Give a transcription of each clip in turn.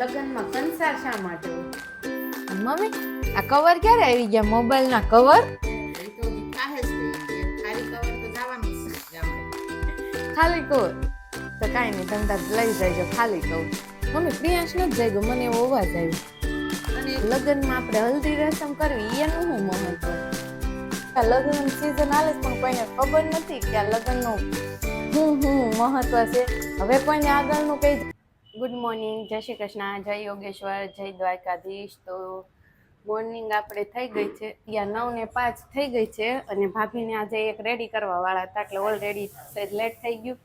લગ્નમાં કંસાર શા માટે મમ્મી આ કવર ક્યારે આવી ગયા? મોબાઈલ ના કવર ખાલી કવર તો. ખાલી કવર કાંઈ નહીં તમે તાર લઈ જજો ખાલી કવર મમ્મી પ્રિયાંશ નથી જઈ ગયો મને એવો અવાજ આવ્યો. અને લગ્નમાં આપણે હલ્દી રસમ કરવી એનું હું મહત્વ? આ લગ્ન સીઝન આવે પણ કોઈને ખબર નથી કે આ લગ્નનું હું હું મહત્વ છે. હવે કોઈને આગળનું કઈ ગુડ મોર્નિંગ જય શ્રી કૃષ્ણ જય યોગેશ્વર જય દ્વારકાધીશ. તો મોર્નિંગ આપણે થઈ ગઈ છે યા નવ ને પાંચ થઈ ગઈ છે અને ભાભીને આજે એક રેડી કરવા વાળા હતા એટલે ઓલરેડી લેટ થઈ ગયું.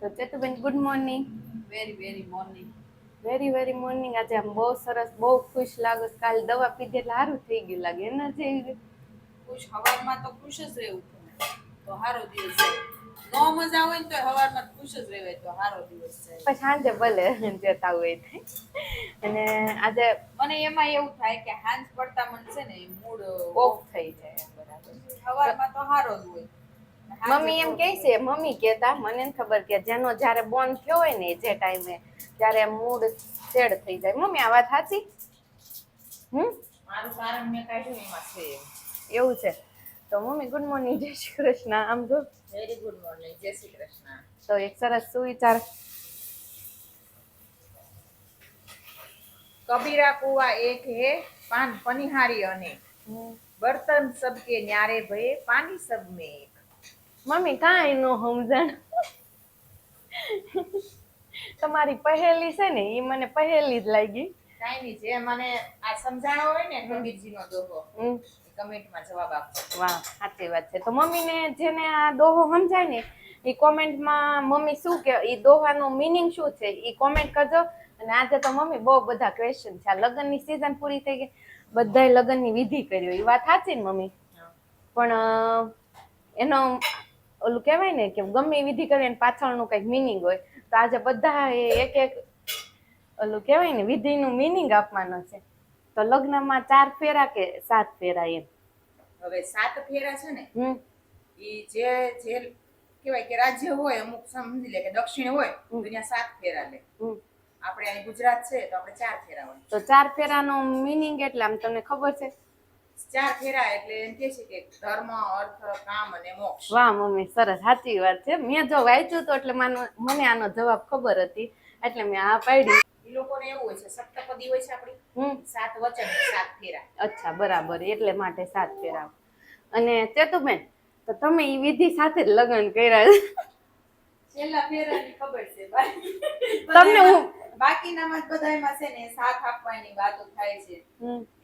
તો Chetuben good morning very very morning very very morning આજે આમ બહુ સરસ બહુ ખુશ લાગો. કાલ દવા પીધે એટલે સારું થઈ ગયું લાગે એના ગઈ ખુશ હવામાં તો ખુશ જ રહેવું તો સારો દિવસ નો મજા હોય ને તો હવારમાં ખુશ જ રહેવાય તો સારો દિવસ જાય. પછી સાંજે ભલે જતા હોય અને આજે મને એમાં એવું થાય કે હાંજ પડતા મને છે ને મૂડ ઓફ થઈ જાય બરાબર. હવારમાં તો સારો જ હોય. મમ્મી એમ કહે છે મમ્મી કહેતા મને ખબર કે જેનો જ્યારે બોન થયો હોય ને જે ટાઈમે ત્યારે મૂડ સેડ થઈ જાય. મમ્મી આ વાત સાચી? હમ? મારું કારણ મેં કાઢ્યું એમાં છે એવું છે. તો મમ્મી ગુડ મોર્નિંગ જય શ્રી કૃષ્ણ. આમ જો. વેરી ગુડ મોર્નિંગ જય શ્રી કૃષ્ણ તો એક સરસ સુવિચાર કબીરા કુવા એક હે પાન પનિહારી અનેક બર્તન સબકે ન્યારે ભયે પાણી સબ મે એક. મમ્મી કાંઈ નો સમજણ. તમારી પહેલી છે ને એ મને પહેલી જ લાગી. કાંઈ નહીં જે મને આ સમજાણો હોય ને કબીરજીનો દોહો. કમેન્ટમાં જવાબ આપજો વાહ સાચી વાત છે. તો મમ્મીને જેને આ દોહો સમજાય ને એ કોમેન્ટમાં મમ્મી શું કે એ દોહાનો મિનિંગ શું છે એ કોમેન્ટ કરજો. અને આજે તો મમ્મી બહુ બધા ક્વેશ્ચન છે. આ લગ્નની સિઝન પૂરી થઈ ગઈ. બધાય લગ્નની વિધિ કર્યો એ વાત સાચી ને મમ્મી? પણ એનો ઓલું કહેવાય ને કે ગમે વિધિ કરે એની પાછળનું કંઈક મિનિંગ હોય તો આજે બધા એ એક એક ઓલું કહેવાય ને વિધિનું મિનિંગ આપવાનો છે. તો લગ્નમાં ચાર ફેરા કે સાત ફેરા એમ? હવે સાત ફેરા છે ને ઈ જે જે કહેવાય કે રાજ્ય હોય અમુક સમજી લે કે દક્ષિણ હોય તો ત્યાં સાત ફેરા લે. આપણે અહીં ગુજરાત છે તો આપણે ચાર ફેરા હોય. તો ચાર ફેરાનો મિનિંગ એટલે આમ તમને ખબર છે? ચાર ફેરા એટલે એમ કે છે કે ધર્મ અર્થ કામ અને મોક્ષ. વાહ મમ્મી સરસ સાચી વાત છે. મેં જો વાંચ્યું તો એટલે માનો- આનો જવાબ ખબર હતી એટલે મેં આ પાડી. એ લોકોને એવું હોય છે સપ્તપદી હોય છે આપણી. સાત વચન સાત ફેરા. અચ્છા બરાબર. એટલે માટે સાત ફેરા. અને ચેતુબેન તો તમે એ વિધિ સાથે જ લગ્ન કર્યા છે. છેલ્લા ફેરાની ખબર છે ભાઈ તમને હું બાકીનામાં જ બધાયમાં છે ને સાથ આપવાની વાતો થાય છે.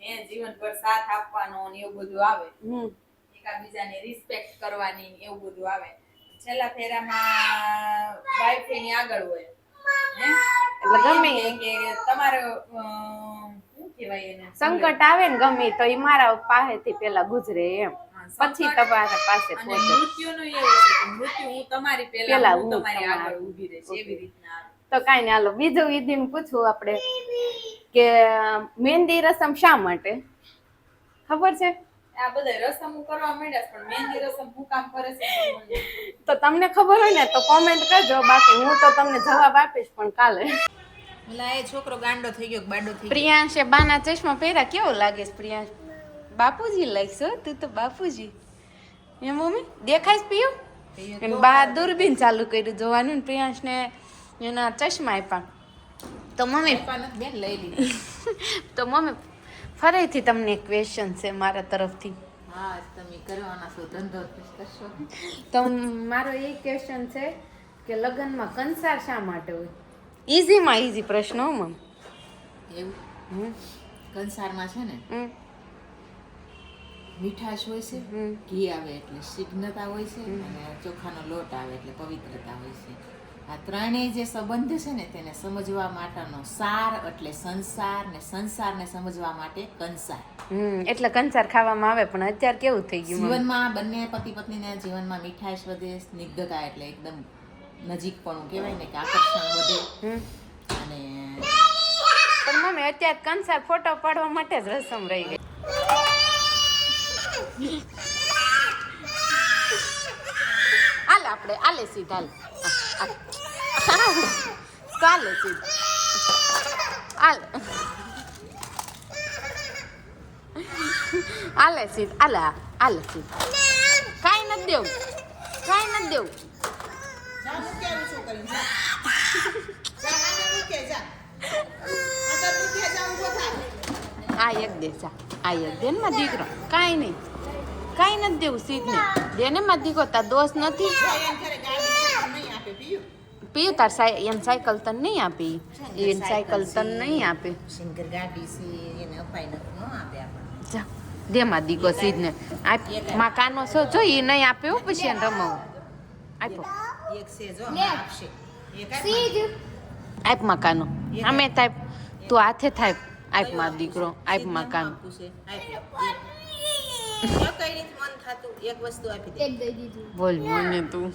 એ જીવનભર સાથ આપવાનો ને એવું બધું આવે. એકાબીજાને રિસ્પેક્ટ કરવાની ને એવું બધું આવે. છેલ્લા ફેરામાં વાઈફ એની આગળ હોય. હે? એટલે ગમે કે તમારો સંકટ આવે ને ગમે તો એ મારા પાસેથી પેલા ગુજરે એમ. પછી તમારા પાસે અને મૃત્યુનું એવું છે કે મૃત્યુ હું તમારી પહેલા પહેલા હું હું તમારી તમારી આગળ ઊભી રહીશ. એવી રીતના તો કાંઈ નહીં હાલો બીજું વિધિનું પૂછવું આપણે કે મહેંદી રસમ શા માટે? ખબર છે? આ બધા રસમ કરવા માંડ્યા પણ મહેંદી રસમ હું કામ કરે છે? તો તમને ખબર હોય ને તો કોમેન્ટ કરજો. બાકી હું તો તમને જવાબ આપીશ પણ કાલે. એ છોકરો ગાંડો થઈ ગયો બાડો થઈ પ્રિયાંશે બાના ચશ્મા પહેર્યા કેવો લાગે છે પ્રિયાંશ બાપુજી લાગશો તું તો બાપુજી. એ મમ્મી દેખાય છે પિયો? અને બા દૂરબીન ચાલુ કર્યું જોવાનું ને પ્રિયાંશને એના ચશ્મા આપ્યા. તો મમ્મી બેન લઈ લીધી. તો મમ્મી ફરીથી તમને ક્વેશ્ચન છે મારા તરફથી. હા તમે કરવાના છો ધંધો કરશો. તો મારો એ ક્વેશ્ચન છે કે લગ્નમાં કંસાર શા માટે હોય? ઇઝીમાં ઇઝી પ્રશ્ન હો મમ એવું? હમ. કંસારમાં છે ને મીઠાશ હોય છે ઘી આવે એટલે શિગ્નતા હોય છે અને ચોખાનો લોટ આવે એટલે પવિત્રતા હોય છે. આ ત્રણેય જે સંબંધ છે ને તેને સમજવા માટેનો સાર એટલે સંસાર ને સંસારને સમજવા માટે કંસાર. હમ એટલે કંસાર ખાવામાં આવે પણ અત્યારે કેવું થઈ ગયું જીવનમાં બંને પતિ પત્નીના જીવનમાં મીઠાશ વધે સ્નિગ્ધતા એટલે એકદમ નજીકપણું કહેવાય ને કે આકર્ષણ વધે. અને પણ મમ્મી અત્યારે કંસાર ફોટો પાડવા માટે જ રસમ રહી ગઈ. હાલ આપણે આલે સીધા હાલ. ચાલે સીધ. હાલે. હાલે સીધ હાલે હાલે સીધ. કાંઈ નથી દેવું કાંઈ નથી દેવું. જા મૂકી આવી છું જા. જા આને મૂકે જા. આગળ મૂકે જા ઊભો થા. આ એક દે જા. આ એક દે ને માં દીકરો. કાંઈ નહીં. કાંઈ નથી દેવું સીધ ને દે ને માં દીકરો તાર દોષ નથી. પી એમ તાર સાય એમ સાયકલ તન નહીં આપી. એને સાયકલ તને નહીં આપે. શંકર ગાડી છે એને અપાઈ નથી ન આપે આપણે જા. દે માં દીકરો સીધ ને આ માં કાનો છો જો એ નહીં આપે હો પછી એને રમાવું. એક આપશે આપ મકાનો અમે થાય તું હાથે થાય આપમાં દીકરો આપમાં કાનો આપવું છે આપ્યો એક. જો કઈ રીતે મન થાતું એક વસ્તુ આપી દે બોલ મને તું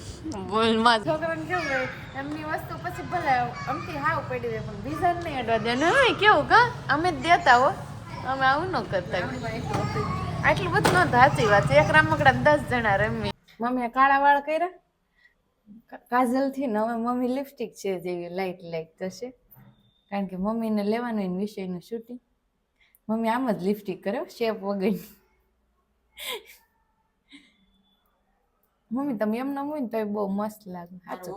બોલમાં છોકરાને કેવું હોય એમની વસ્તુ પછી ભલે અમથી હાવ પડી રહે પણ બીજા નહીં અડવા દે ને કેવું કા અમે જ દેતા હો અમે આવું ન કરતા આટલું બધું ન સાચી વાત એક રમકડા દસ જણા રમી મમ્મીએ કાળા વાળ કર્યા કાજલથી ને હવે મમ્મી લિપસ્ટિક છે જેવી લાઈટ લાઈટ થશે. કારણ કે મમ્મીને લેવાનું એના વિષયનું શૂટિંગ મમ્મી આમ જ લિપસ્ટિક કર્યો શેપ વગર મમ્મી તમે એમ ન હોય ને તો બહુ મસ્ત લાગે. સાચું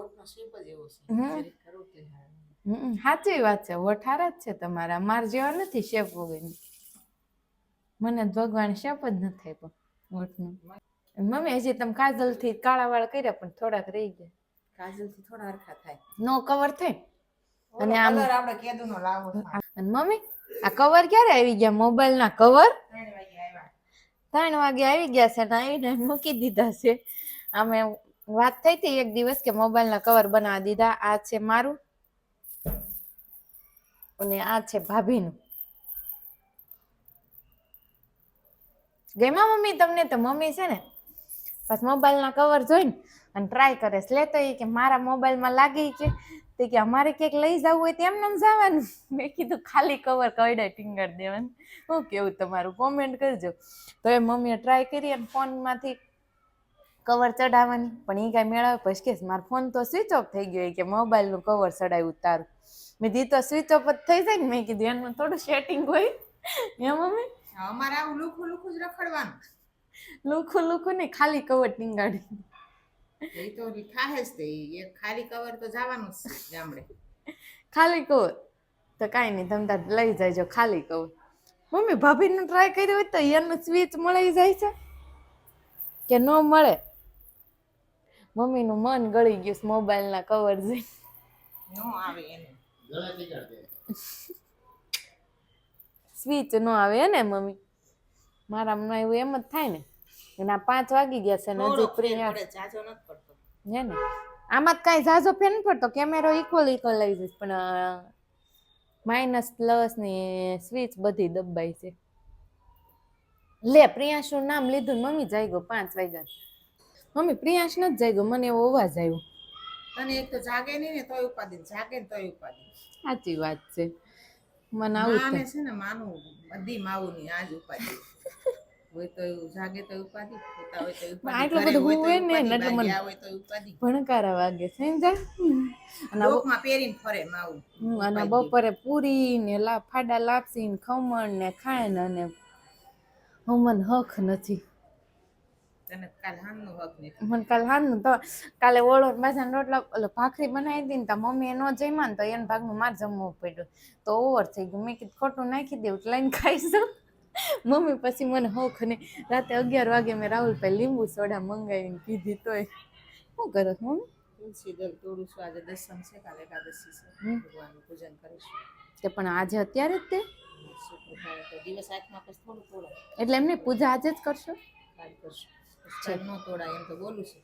સાચી વાત છે. વઠારા જ છે તમારા. માર જેવા નથી શેપ વગરની. મને ભગવાન શેપ જ નથી આપ્યો વટનું. મમ્મી હજી તમે કાજલથી કાળા વાળ કર્યા પણ થોડાક રહી ગયા. કાજલથી થોડા હરખા થાય. નો કવર થાય? અને અને આમ- આપણે કેદુનો લાવો અને મમ્મી આ કવર ક્યારે આવી ગયા? મોબાઈલ ના કવર ત્રણ વાગે આવી ગયા છે ને આવીને મૂકી દીધા છે. અમે વાત થઈ હતી એક દિવસ કે મોબાઈલ ના કવર બનાવી દીધા. આ છે મારું અને આ છે ભાભીનું. ગમ્યા મમ્મી તમને? તો મમ્મી છે ને બસ મોબાઈલના કવર જોઈને અને ટ્રાય કરે. છે લેતો એ કે મારા મોબાઈલમાં લાગે કે તે કે અમારે ક્યાંક લઈ જવું હોય તેમ નામ જવાનું. મેં કીધું ખાલી કવર કવડે ટીંગર દેવાનું. શું કેવું તમારું કોમેન્ટ કરજો. તો એ મમ્મીએ ટ્રાય કરી અને ફોનમાંથી કવર ચડાવવાની પણ એ કાંઈ મેળવે પછી કે મારો ફોન તો સ્વિચ ઓફ થઈ ગયો. કે મોબાઈલનું કવર ચડાવ્યું તારું. મેં દી તો સ્વિચ ઓફ જ થઈ જાય ને. મેં કીધું, એનું થોડું સેટિંગ હોય. હે મમ્મી? અમારે આવું લુખું લુખું જ રખડવાનું. લુખું લુખું ને ખાલી કવર ટીંગાડી એ તો ખાહે જ તે એ ખાલી કવર તો જવાનું જ છે ગામડે. ખાલી કવર તો કાંઈ નહીં તમે તાર લઈ જાયજો ખાલી કવર મમ્મી ભાભીનું ટ્રાય કર્યું હોય તો એનું સ્વિચ મળી જાય છે? કે ન મળે? મમ્મીનું મન ગળી ગયું છે મોબાઈલના કવર જોઈ નો આવે એને. સ્વિચ નો આવે ને મમ્મી? મારામાં એવું એમ જ થાય ને. એના પાંચ વાગી ગયા છે ને હજી પ્રિયા જાજો નથી પડતો. હે ને? આમાં કાઈ કાંઈ ઝાઝો ફેર નથી પડતો કેમેરો ઇક્વલ ઇક્વલ આવી જશે પણ માઇનસ પ્લસ ને સ્વિચ બધી દબાઈ છે. લે પ્રિયાંશનું નામ લીધું ને મમ્મી જાઈ ગયો પાંચ વાગ્યા મમ્મી પ્રિયાંશ નથી ગયો મને એવો અવાજ આવ્યો. અને એક તો જાગે નહીં ને તોય ઉપાધિ જાગે ને તોય ઉપાધિ સાચી વાત છે. મને આવું છે ને માનું બધી માવું ની આજ ઉપાધિ હોય તો જાગે તો ઉપાધિ હોતા હોય તો ઉપાધિ આટલું બધું હોય ને એટલે મને- હોય તો ઉપાધિ. ભણકારા વાગે સમજાય અને લોકમાં પહેરીને ફરે માવું. અને બપોરે પૂરી ને લા ફાડા લાપસી ને ખમણ ને ખાય ને અને હક નથી. હામનું હક નહીં મને કાલ તો કાલે ઓળો બાજાના રોટલા ઓલો ભાખરી બનાવી હતી ને તો મમ્મીએ ન જમ્યા ને તો એના ભાગનું મારે જમવું પડ્યું. તો ઓવર થઈ ગયું. મેં કીધું ખોટું નાખી દેવું લઈને ખાઈશું મમ્મી પછી મને હોખ ને રાતે અગિયાર વાગે મેં રાહુલ ભાઈ લીંબુ સોડા મંગાવીને પીધી તોય. શું કરો મમ્મી? દલ તોડું છું આજે દસમ છે કાલે એકાદશી છે. ભગવાનનું પૂજન કરીશું. તે પણ આજે અત્યારે જ તે? દિવસ આઠમાં પછી થોડું તોડાય. એટલે એમની પૂજા આજે જ કરશો? કાલ કરશું. ન તોડાય એમ તો બોલું છું.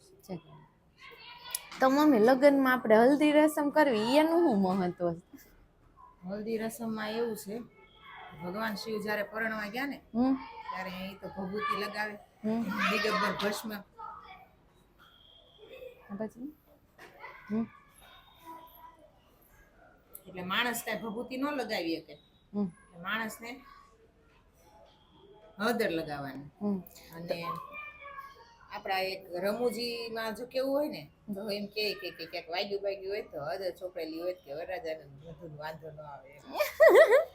તો મમ્મી લગ્નમાં આપણે હલ્દી રસમ કરવી એનું શું મહત્વ હલ્દી રસમમાં એવું છે ભગવાન શિવ જ્યારે પરણવા ગયા ને હમ. ત્યારે એ તો ભભૂતિ લગાવે. હમ. દિગંબર ભસ્મ. પછી? હમ. એટલે માણસ કાંઈ ભભૂતિ ન લગાવી શકે. માણસને હળદર લગાવવાની. હમ. અને આપણા એક રમૂજીમાં જો કેવું હોય ને તો એમ કે ક્યાંક વાગ્યું વાગ્યું હોય તો હળદર ચોપડેલી હોય કે વરરાજાને વાંધો ન આવે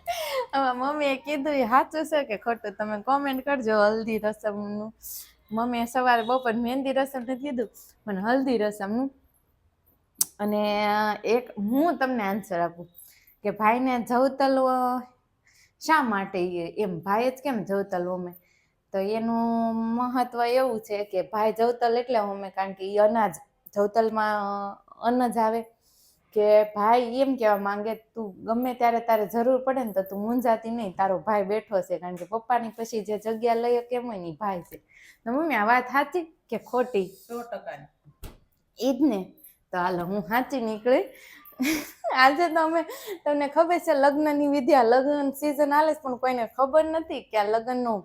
હવે મમ્મીએ કીધું એ સાચું છે કે ખોટું? તમે કોમેન્ટ કરજો હલ્દી રસમનું. મમ્મીએ સવારે બપોર મહેંદી રસમનું કીધું મને હલ્દી રસમનું. અને એક હું તમને આન્સર આપું કે ભાઈને જવતલ શા માટે એમ ભાઈ જ કેમ જવતલ હોમે તો એનું મહત્વ એવું છે કે ભાઈ જવતલ એટલે હોમે કારણ કે એ અનાજ, જવતલમાં અનાજ આવે. કે ભાઈ એમ કહેવા માંગે તું ગમે ત્યારે તારે જરૂર પડે ને તો તું મૂંઝાતી નહીં તારો ભાઈ બેઠો છે કારણ કે પપ્પાની પછી જે જગ્યા લઈ કેમ હોય એની ભાઈ છે. તો મમ્મી આ વાત સાચી કે ખોટી? સો ટકાની. એ જ ને? તો હાલો હું સાચી નીકળી. આજે તો અમે તમને ખબર છે લગ્નની વિદ્યા લગ્ન સિઝન હાલે પણ કોઈને ખબર નથી કે આ લગ્નનું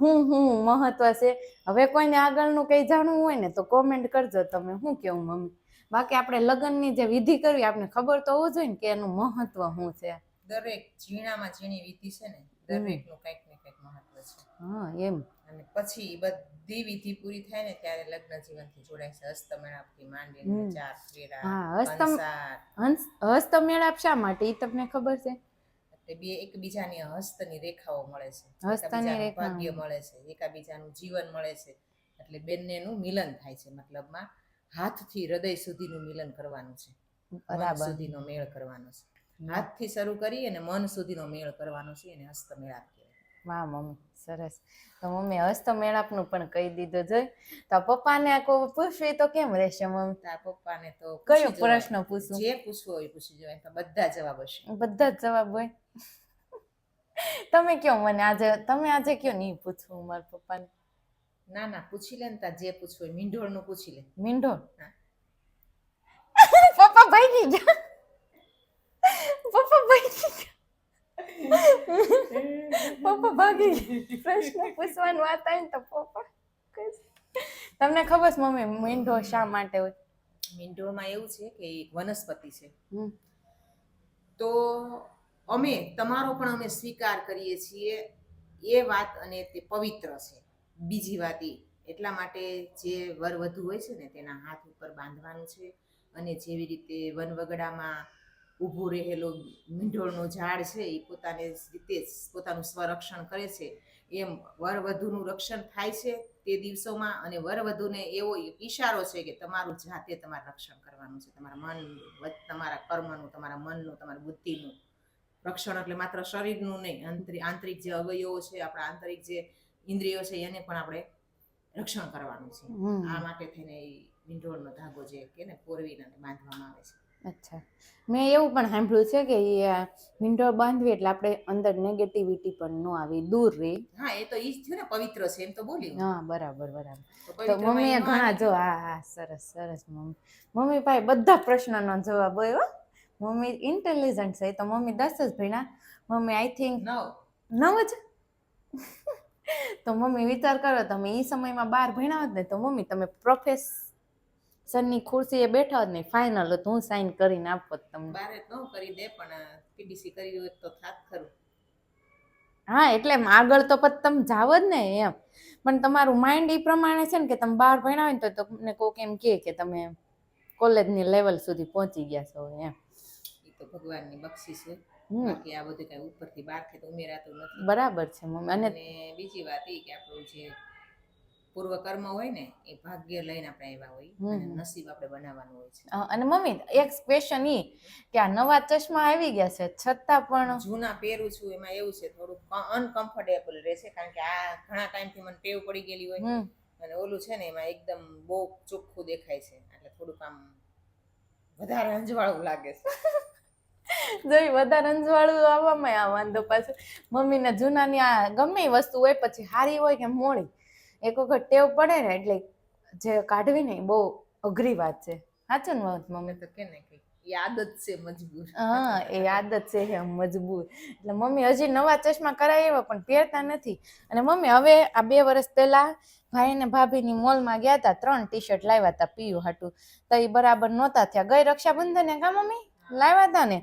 હું હું મહત્વ છે. હવે કોઈને આગળનું કંઈ જાણવું હોય ને તો કોમેન્ટ કરજો તમે શું કેવું મમ્મી? બાકી આપણે લગ્નની જે વિધિ કરવી આપણે ખબર તો હોવું જોઈએ ને કે એનું મહત્વ શું છે. દરેક ઝીણામાં ઝીણી વિધિ છે ને દરેકનું કંઈક ને કંઈક મહત્વ છે. હા એમ. અને પછી બધી વિધિ પૂરી થાય ને ત્યારે લગ્ન જીવનથી જોડાય છે. હસ્તમેળાપથી માંડીને ચાર ફેરા હા, હસ્તમ- હસ્તમેળાપ શા માટે એ તમને ખબર છે? એટલે બે એકબીજાની હસ્તની રેખાઓ મળે છે. હસ્તની. ભાગ્ય મળે છે. એકાબીજાનું જીવન મળે છે. એટલે બંનેનું મિલન થાય છે મતલબમાં. હાથથી હૃદય સુધીનું મિલન કરવાનું છે. બરાબર. સુધીનો મેળ કરવાનો છે. હાથથી શરૂ કરી અને મન સુધીનો મેળ કરવાનો છે એને હસ્તમેળાપ કહેવાય. વાહ મમ્મી સરસ. તો મમ્મી હસ્તમેળાપનું પણ કહી દીધું જોઈ. તો પપ્પાને આ કોઈ પૂછવી તો કેમ રહેશે મમ્મી? તાર પપ્પાને તો કયો. પ્રશ્ન પૂછું? જે પૂછવો હોય પૂછી જવાય. તો બધા જવાબ હશે. બધા જ જવાબ હોય. તમે કયો મને આજે તમે આજે કયો નહીં પૂછવું મારા પપ્પાને? ના ના પૂછી લે ને તાર જે પૂછવું હોય મીંઢોળનું પૂછી લે મીંઢોળ. પપ્પા ભાગી ગયા. પપ્પા ભાઈ પપ્પા ભાગી પ્રશ્ન પૂછવાનું વાત આવે ને તો પપ્પા તમને ખબર છે મમ્મી મીંઢો શા માટે હોય? મીંઢોળમાં એવું છે કે એક વનસ્પતિ છે. હમ. તો અમે તમારો પણ અમે સ્વીકાર કરીએ છીએ એ વાત અને તે પવિત્ર છે. બીજી વાતી એટલા માટે જે વર વધુ હોય છે ને, તેના હાથ ઉપર બાંધવાનું છે અને જેવી રીતે વનવગડામાં ઊભું રહેલો મીંઢોળનો ઝાડ છે એ પોતાને રીતે પોતાનું સ્વરક્ષણ કરે છે. એમ વર વધુનું રક્ષણ થાય છે તે દિવસોમાં અને વર વધુને એવો ઈશારો છે કે તમારું જાતે તમારે રક્ષણ કરવાનું છે. તમારા મન તમારા કર્મનું, તમારા મનનું, તમારી બુદ્ધિનું રક્ષણ. એટલે માત્ર શરીરનું નહીં આંતરિક જે અવયવો છે, આપણા આંતરિક જે ઇન્દ્રિયો છે એને પણ આપણે રક્ષણ કરવાનું છે. આ માટે થઈને એ મીંઢોળનો ધાગો જે કે ને પોરવીને બાંધવામાં આવે છે. અચ્છા. મેં એવું પણ સાંભળ્યું છે કે મીંઢો બાંધવી એટલે આપણે અંદર નેગેટિવિટી પણ ન આવી દૂર રહે હા એ તો ઈ છે ને પવિત્ર છે એમ તો બોલ્યું. હા બરાબર બરાબર. તો મમ્મીએ ઘણા જો હા હા સરસ સરસ મમ્મી. મમ્મી પાસે બધા પ્રશ્નનો જવાબ હોય હો. મમ્મી ઇન્ટેલિજન્ટ છે તો મમ્મી દસ જ ભીણા મમ્મી આઈ થિંક નવ. નવ જ? તો મમ્મી વિચાર કરો તમે એ સમયમાં બાર ભણ્યા હોત ને તો મમ્મી તમે પ્રોફેસરની ખુરશીએ બેઠા હોત ને ફાઇનલ હતું હું સાઈન કરીને આપો તમને. બહાર ન કરી દે પણ પીડીસી કરી હોય તો થાત ખરું. હા એટલે આગળ તો પછી તમે જાવ જ ને એમ. પણ તમારું માઇન્ડ એ પ્રમાણે છે ને કે તમે બહાર ભણ્યા હોય ને તો તમને કોક એમ કહે કે તમે કોલેજની લેવલ સુધી પહોંચી ગયા છો એમ. એ તો ભગવાનની બક્ષી છે. બાકી આ બધું કઈ ઉપરથી બહારથી તો ઉમેરાતું નથી. બરાબર છે મમ્મી. અને બીજી વાત એ કે આપણું જે પૂર્વ કર્મ હોય ને એ ભાગ્ય લઈને આપણે આવ્યા હોય. અને. નસીબ આપણે બનાવવાનું હોય છે. અને મમ્મી એક ક્વેશ્ચન ઈ કે આ નવા ચશ્મા આવી ગયા છે છતાં પણ જૂના પહેરું છું એમાં એવું છે થોડુંક અનકમ્ફર્ટેબલ રહેશે કારણ કે આ ઘણા ટાઈમથી મને ટેવ પડી ગયેલી હોય. અને ઓલું છે ને એમાં એકદમ બહુ ચોખ્ખું દેખાય છે. એટલે થોડુંક આમ વધારે અંજવાળું લાગે છે. જોઈ વધારે અંજવાળું આવવામાં આ વાંધો પાછું. મમ્મીના જૂનાની આ ગમે વસ્તુ હોય પછી સારી હોય કે મોડી એક વખત ટેવ પડે ને એટલે જે કાઢવી ને બહુ અઘરી વાત છે. સાચું ને મમ્મી તો કે ને કે આદત છે મજબૂર. હા એ આદત છે એ મજબૂર. એટલે મમ્મી હજી નવા ચશ્મા કરાવ્યા પણ પહેરતા નથી. અને મમ્મી હવે આ બે વર્ષ પહેલા ભાઈ ને ભાભીની મોલમાં ગયા હતા ત્રણ ટી શર્ટ લાવ્યા હતા પીયું હાટું. તો એ બરાબર નહોતા થયા. ગઈ રક્ષાબંધને કા મમ્મી? લાવ્યા હતા ને?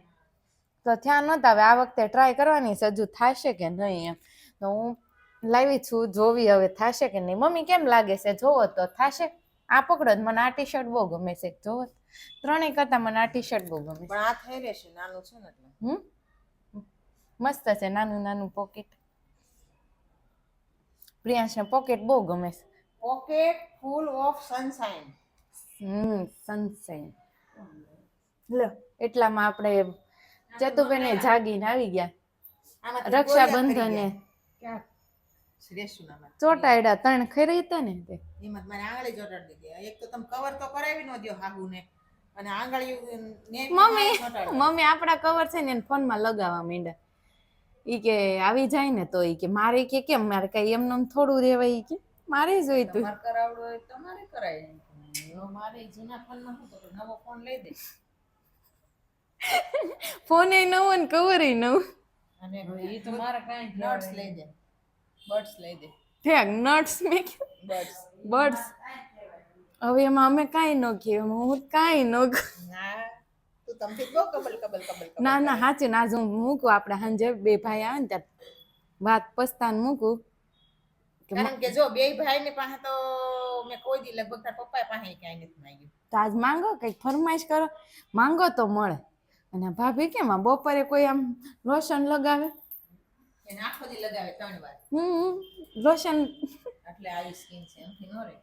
તો ત્યાં નહોતા હવે આ વખતે ટ્રાય કરવાની છે. હજુ થશે કે નહીં એમ. તો હું લાવી છું. જોવી હવે થશે કે નહીં. મમ્મી કેમ લાગે છે? જોવો તો થાશે. આ પકડો મને આ ટી શર્ટ બહુ ગમે છે. જોવો. ત્રણેય કરતા મને આ ટી શર્ટ બહુ ગમે પણ આ થઈ રહેશે. નાનું છે ને એટલે. હમ? મસ્ત છે. નાનું નાનું પોકેટ પ્રિયાંશને પોકેટ બહુ ગમે છે. પોકેટ ફૂલ ઓફ સનશાઇન હમ સનશાઇન લો. એટલામાં આપણે ચતુબેને જાગીને આવી ગયા. રક્ષાબંધને ચોટાડ્યા ત્રણ ખરી હતા ને તે? એમાં મારે આંગળી ચોટાડી દીધી. એક તો તમે કવર તો કરાવી ન દો હાહુને. અને આંગળી મમ્મી મમ્મી આપણા કવર છે ને એને ફોનમાં લગાવવા માંડ્યા. ઈ કે આવી જાય ને તો ઈ કે મારે કે કેમ? મારે કઈ એમને એમ થોડું રેવાય ઈ કે. મારે જોઈતું તમારે કરાવડો તમારે કરાય મારે જૂના ફોનમાં નવો ફોન લઈ દે. ફોન એ નવો ને કવર એ નવું અને એ તો મારા કાંઈ નટ્સ લઈ દે. બર્ડ્સ લઈ દે. ઠેક નટ્સ મેં બર્ડ્સ બર્ડ્સ હવે એમાં અમે કાંઈ ન કહીએ હું કાંઈ ન ના. ના સાચું ના હું મૂકું આપણે સાંજે બે ભાઈ આવે ને ત્યાં વાત પસ્તાન મૂકું. કારણ કે જો બે ભાઈ ની પાસે તો મેં કોઈ દી લગભગ તાર પપ્પા પાસે ક્યાંય નથી માંગ્યું. તો આજ માંગો કઈ ફરમાઈશ કરો. માંગો તો મળે. અને ભાભી કેમ આ બપોરે કોઈ આમ લોશન લગાવે? એને આખો દી લગાવે ત્રણ વાર. હમ લોશન એટલે આવી સ્કીન છે એમથી નો રે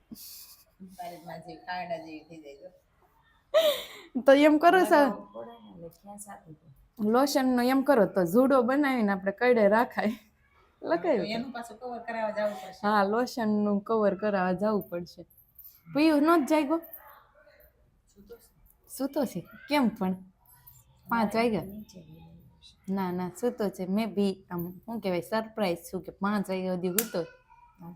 તારી જેવી થઈ જાય તો. એમ કરો સર. લોશન નો એમ કરો તો જુડો બનાવીને આપણે કડે રાખાય. લખાયું એનું પાછું કવર કરાવવા જવું પડશે. હા લોશનનું કવર કરાવવા જવું પડશે. પીયું ન જ જાગ્યો? સૂતો છે. કેમ પણ? પાંચ વાગ્યા ના ના સૂતો છે મેં બી આમ શું કહેવાય સરપ્રાઈઝ છું કે પાંચ વાગ્યા સુધી સૂતો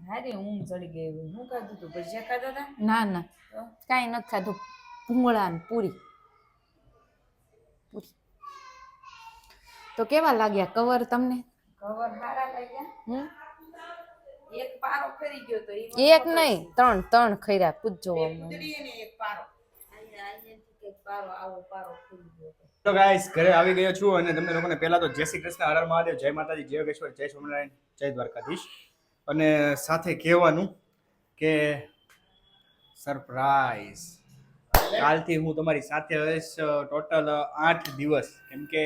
હારી ઊંઘ ચડી ગઈ હું ખાધું તું ભજીયા ખાધા હતા ના ના કાંઈ નથી ખાધું ભૂંગળા ને પૂરી પૂરી તો કેવા લાગ્યા કવર તમને કવર સારા લાગ્યા હમ એક પારો ફેરી ગયો તો એક નહીં ત્રણ ત્રણ ખૈરા પૂછજો એક પારો આવો પારો ફેરી ગયો તો. ગાઈસ ઘરે આવી ગયો છું અને તમને લોકોને પહેલા તો જય શ્રી કૃષ્ણ, હર મહાદેવ, જય માતાજી, જય યોગેશ્વર, જય સ્વામિનારાયણ, જય દ્વારકાધીશ. અને સાથે કહેવાનું કે સરપ્રાઈઝ કાલથી હું તમારી સાથે હશ ટોટલ આઠ દિવસ. કેમ કે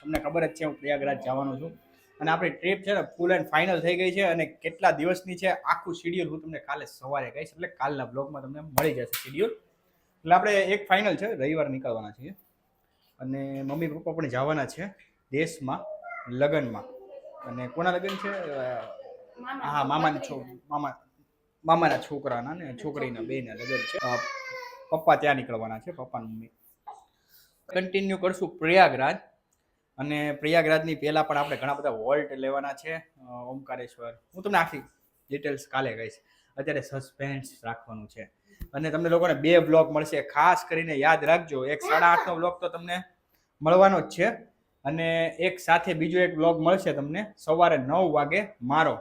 તમને ખબર જ છે, હું પ્રયાગરાજ જવાનો છું. અને આપણી ટ્રીપ છે ને ફૂલ એન્ડ ફાઇનલ થઈ ગઈ છે અને કેટલા દિવસની છે, આખું શિડ્યુલ હું તમને કાલે સવારે કહીશ. એટલે કાલના બ્લોગમાં તમને મળી જશે શિડ્યુલ એટલે આપણે એક ફાઇનલ છે, રવિવાર નીકળવાના છીએ. અને મમ્મી પપ્પા પણ જવાના છે દેશમાં લગ્નમાં. અને કોના લગ્ન છે? હા મામાની છો મામા મામાના છોકરાના ને છોકરીના બેના લગ્ન છે. પપ્પા ત્યાં નીકળવાના છે પપ્પા મમ્મી. કન્ટિન્યુ કરશું પ્રયાગરાજ. અને પ્રયાગરાજની પહેલાં પણ આપણે ઘણા બધા વોલ્ટ લેવાના છે ઓમકારેશ્વર. હું તમને આખી ડિટેલ્સ કાલે કહીશ. અત્યારે સસ્પેન્સ રાખવાનું છે. અને તમને લોકોને બે બ્લોગ મળશે. ખાસ કરીને યાદ રાખજો, એક સાડા આઠનો બ્લોગ તો તમને મળવાનો જ છે. અને એક સાથે બીજો એક બ્લોગ મળશે તમને સવારે નવ વાગે મારો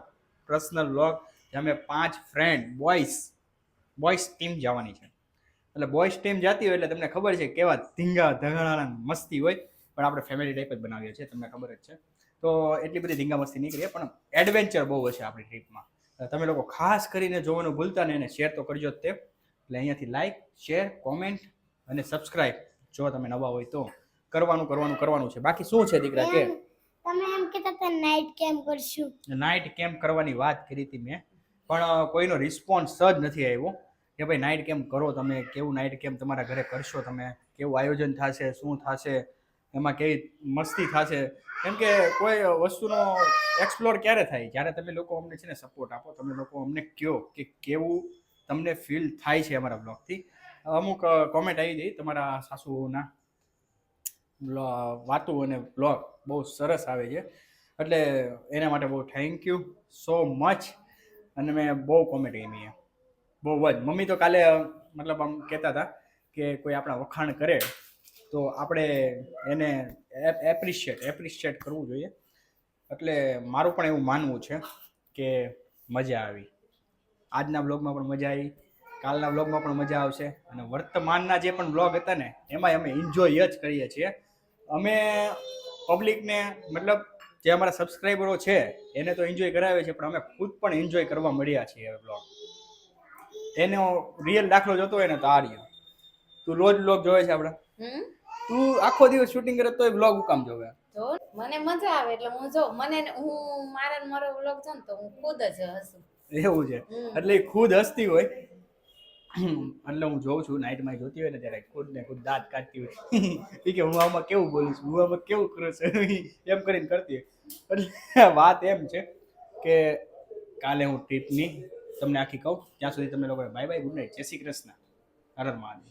પર્સનલ બ્લોગ અમે પાંચ ફ્રેન્ડ બોયસ બોયસ ટીમ જવાની છે. એટલે બોયસ ટીમ જતી હોય એટલે તમને ખબર છે કેવા ધીંગા ધગાડા મસ્તી હોય. પણ આપણે ફેમિલી ટાઈપ જ બનાવીએ છીએ, તમને ખબર જ છે. તો એટલી બધી ધીંગા, મસ્તી નીકળીએ પણ એડવેન્ચર બહુ હશે આપણી ટ્રીપમાં તમે લોકો ખાસ કરીને જોવાનું ભૂલતા નહીં અને શેર તો કરજો જ તે. એટલે અહીંયાથી લાઇક શેર કોમેન્ટ અને સબસ્ક્રાઇબ જો તમે નવા હોય તો કરવાનું કરવાનું કરવાનું છે. બાકી શું છે દીકરા કે તમે એમ કહેતા હતા નાઇટ કેમ્પ કરશું. નાઈટ કેમ્પ કરવાની વાત કરી હતી મેં. પણ કોઈનો રિસ્પોન્સ જ નથી આવ્યો કે ભાઈ નાઇટ કેમ્પ કરો તમે કેવું નાઇટ કેમ્પ તમારા ઘરે કરશો તમે કેવું આયોજન થશે શું થશે એમાં કેવી મસ્તી થશે? કેમ કે કોઈ વસ્તુનો એક્સપ્લોર ક્યારે થાય? જ્યારે તમે લોકો અમને છે ને સપોર્ટ આપો તમે લોકો અમને કહો કે કેવું તમને ફીલ થાય છે અમારા બ્લોગથી અમુક કોમેન્ટ આવી ગઈ તમારા સાસુના વાતો અને બ્લોગ બહુ સરસ આવે છે. એટલે એના માટે બહુ થેન્ક યુ સો મચ અને મેં બહુ કોમેન્ટ ગમી બહુ જ. મમ્મી તો કાલે મતલબ આમ કહેતા હતા કે કોઈ આપણા વખાણ કરે તો આપણે એને એપ્રિશિએટ એપ્રિશિએટ કરવું જોઈએ. એટલે મારું પણ એવું માનવું છે કે મજા આવી. આજના બ્લોગમાં પણ મજા આવી. કાલના બ્લોગમાં પણ મજા આવશે. અને વર્તમાનના જે પણ બ્લોગ હતા ને એમાં અમે એન્જોય જ કરીએ છીએ. અમે પબ્લિકને મતલબ જે અમારા સબસ્ક્રાઈબરો છે એને તો એન્જોય કરાવે છે પણ અમે ખુદ પણ એન્જોય કરવા મળ્યા છીએ બ્લોગ એનો રિયલ દાખલો જોતો હોય ને તો આ રહ્યો. તું રોજ બ્લોગ જોવે છે આપણે? તું આખો દિવસ શૂટિંગ કરે તોય બ્લોગ કામ જોવે? મને મજા આવે એટલે હું જો મને હું મારા મારો વ્લોગ જોઉં તો હું ખુદ જ હસું. એવું છે. એટલે એ ખુદ હસતી હોય. એટલે હું જોઉં છું નાઇટમાં જોતી હોય ને ત્યારે ખુદ ને ખુદ દાંત કાઢતી હોય. એ કે હું આમાં કેવું બોલું છું? હું આમાં કેવું કરું છું? એમ કરીને કરતી હોય. એટલે વાત એમ છે કે કાલે હું ટ્રીપની તમને આખી કહું ત્યાં સુધી તમે લોકો બાય બાય ગુડ નાઇટ જય શ્રી કૃષ્ણ. હર હર મહાદેવ.